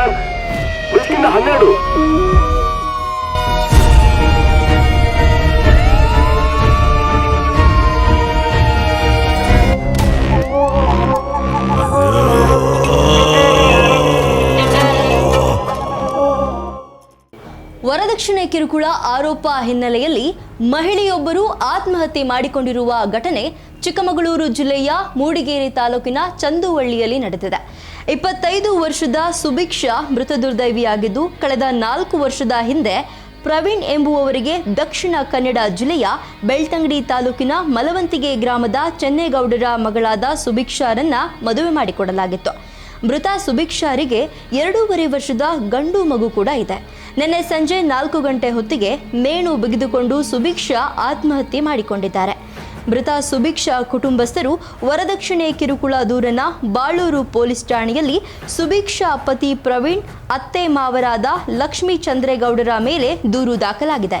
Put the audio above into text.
Sir కింద hundred ಕಿರುಕುಳ ಆರೋಪ ಹಿನ್ನೆಲೆಯಲ್ಲಿ ಮಹಿಳೆಯೊಬ್ಬರು ಆತ್ಮಹತ್ಯೆ ಮಾಡಿಕೊಂಡಿರುವ ಘಟನೆ ಚಿಕ್ಕಮಗಳೂರು ಜಿಲ್ಲೆಯ ಮೂಡಿಗೇರಿ ತಾಲೂಕಿನ ಚಂದುವಳ್ಳಿಯಲ್ಲಿ ನಡೆದಿದೆ. ಇಪ್ಪತ್ತೈದು ವರ್ಷದ ಸುಭಿಕ್ಷಾ ಮೃತ ದುರ್ದೈವಿಯಾಗಿದ್ದು, ಕಳೆದ ನಾಲ್ಕು ವರ್ಷದ ಹಿಂದೆ ಪ್ರವೀಣ್ ಎಂಬುವವರಿಗೆ ದಕ್ಷಿಣ ಕನ್ನಡ ಜಿಲ್ಲೆಯ ಬೆಳ್ತಂಗಡಿ ತಾಲೂಕಿನ ಮಲವಂತಿಗೆ ಗ್ರಾಮದ ಚೆನ್ನೇಗೌಡರ ಮಗಳಾದ ಸುಭಿಕ್ಷಾರನ್ನ ಮದುವೆ ಮಾಡಿಕೊಡಲಾಗಿತ್ತು. ಮೃತ ಸುಭಿಕ್ಷಾರಿಗೆ ಎರಡೂವರೆ ವರ್ಷದ ಗಂಡು ಮಗು ಕೂಡ ಇದೆ. ನಿನ್ನೆ ಸಂಜೆ ನಾಲ್ಕು ಗಂಟೆ ಹೊತ್ತಿಗೆ ನೇಣು ಬಿಗಿದುಕೊಂಡು ಸುಭಿಕ್ಷಾ ಆತ್ಮಹತ್ಯೆ ಮಾಡಿಕೊಂಡಿದ್ದಾರೆ. ಮೃತ ಸುಭಿಕ್ಷಾ ಕುಟುಂಬಸ್ಥರು ವರದಕ್ಷಿಣೆ ಕಿರುಕುಳ ದೂರನ ಬಾಳೂರು ಪೊಲೀಸ್ ಠಾಣೆಯಲ್ಲಿ ಸುಭಿಕ್ಷಾ ಪತಿ ಪ್ರವೀಣ್, ಅತ್ತೆ ಮಾವರಾದ ಲಕ್ಷ್ಮೀ ಚಂದ್ರೇಗೌಡರ ಮೇಲೆ ದೂರು ದಾಖಲಾಗಿದೆ.